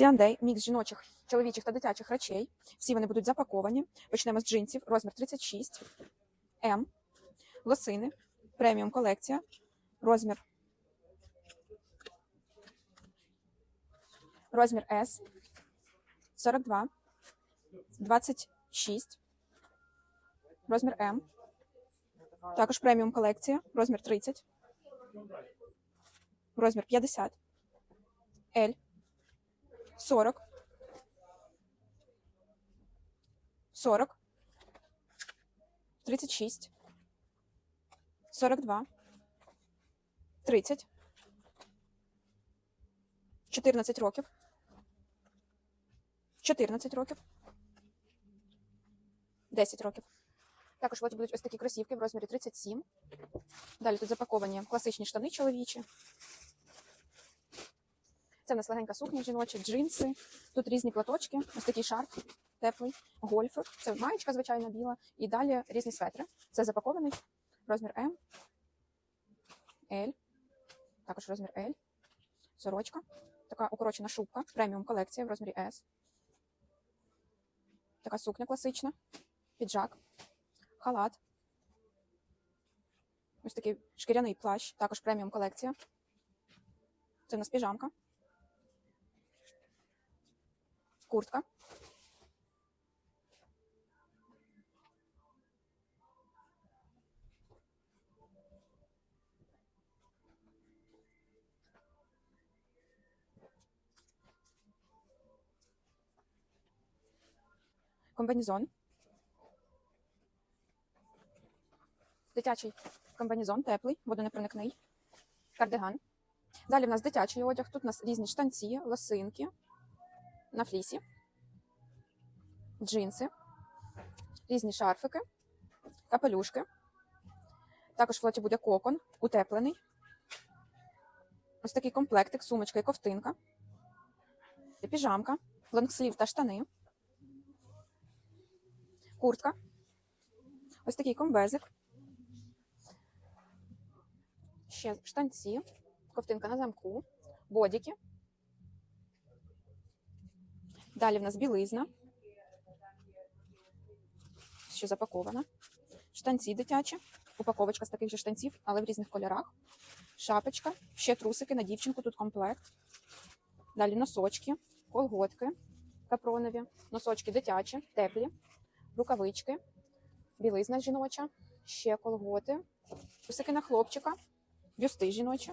Сіандей, мікс жіночих, чоловічих та дитячих речей. Всі вони будуть запаковані. Почнемо з джинсів, розмір 36, М, лосини, преміум колекція, розмір. Розмір S, 42, 26, розмір М. Також преміум колекція, розмір 30, розмір 50, L, 40, 40, 36, 42, 30, 14 років, 14 років, 10 років. Також будуть ось такі кросівки в розмірі 37. Далі тут запаковані класичні штани чоловічі. Це в нас легенька сукня жіноча, джинси. Тут різні платочки, ось такий шарф теплий, гольфик. Це маєчка, звичайна біла. І далі різні светри. Це запакований. Розмір М, L, також розмір L, сорочка. Така укорочена шубка, преміум колекція в розмірі S. Така сукня класична, піджак, халат. Ось такий шкіряний плащ, також преміум колекція. Це у нас піжамка. Куртка. Комбінезон. Дитячий комбінезон теплий, водонепроникний. Кардиган. Далі в нас дитячий одяг. Тут у нас різні штанці, лосинки на флісі, джинси, різні шарфики, капелюшки. Також в флоті буде кокон, утеплений. Ось такий комплектик, сумочка і ковтинка, піжамка, лонгслів та штани, куртка, ось такий комбезик, ще штанці, ковтинка на замку, бодіки. Далі в нас білизна, що запакована. Штанці дитячі, упаковочка з таких же штанців, але в різних кольорах. Шапочка, ще трусики на дівчинку, тут комплект. Далі носочки, колготки капронові, носочки дитячі, теплі, рукавички, білизна жіноча, ще колготи, трусики на хлопчика, бюсти жіночі.